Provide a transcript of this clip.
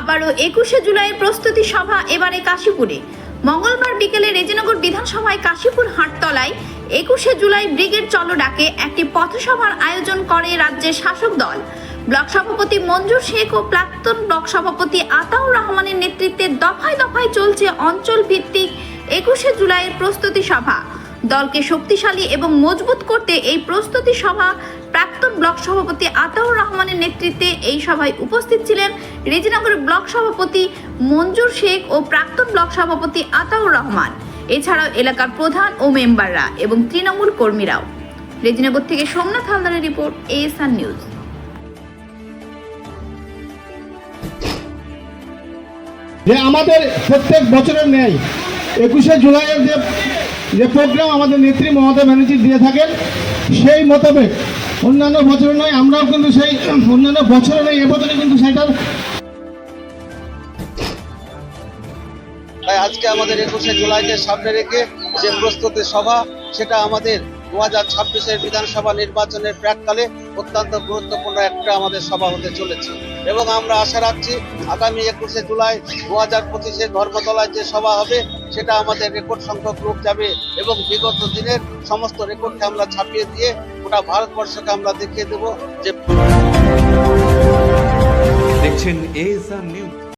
আবারও একুশে জুলাইয়ের প্রস্তুতি সভা এবারে কাশীপুরে। মঙ্গলবার বিকেলে রেজিনগর বিধানসভায় কাশীপুর হাটতলায় একুশে জুলাই ব্রিগেড চলো ডাকে একটি পথসভার আয়োজন করে রাজ্যের শাসক দল। ব্লক সভাপতি মঞ্জুর শেখ ও প্রাক্তন ব্লক সভাপতি আতাউর রহমানের নেতৃত্বে দফায় দফায় চলছে অঞ্চল ভিত্তিক একুশে জুলাইয়ের প্রস্তুতি সভা। দলকে শক্তিশালী এবং মজবুত করতে এই প্রস্তুতি সভা প্রাক্তন ব্লক সভাপতি আতাউর রহমানের নেতৃত্বে এই সভায় উপস্থিত ছিলেন রেজিনগর ব্লক সভাপতি মঞ্জুর শেখ ও প্রাক্তন ব্লক সভাপতি আতাউর রহমান। এছাড়াও এলাকার প্রধান ও মেম্বাররা এবং তৃণমূল কর্মীরাও। রেজিনগর থেকে সোমনাথ হালদারের রিপোর্ট, এএসআর নিউজ। যে আমাদের প্রত্যেক বছরের ন্যায় একুশে জুলাইয়ের যে যে প্রোগ্রাম আমাদের নেত্রী মমতা ব্যানার্জি দিয়ে থাকেন, সেই মোতাবেক অন্যান্য বছরে নয়, আমরাও কিন্তু সেই অন্যান্য বছরে নয়, এবছরে কিন্তু সেটার তাই আজকে আমাদের একুশে জুলাইকে সামনে রেখে যে প্রস্তুতি সভা, সেটা আমাদের দু হাজার ছাব্বিশের বিধানসভা নির্বাচনের প্রাককালে অত্যন্ত গুরুত্বপূর্ণ একটা আমাদের সভা হতে চলেছে। এবং আমরা আশা রাখছি আগামী একুশে জুলাই দু হাজার পঁচিশে ধর্মতলায় যে সভা হবে, সেটা আমাদের রেকর্ড সংখ্যক লোক যাবে এবং বিগত দিনের সমস্ত রেকর্ডকে আমরা ছাপিয়ে দিয়ে গোটা ভারতবর্ষকে আমরা দেখিয়ে দেবো যে দেখছেন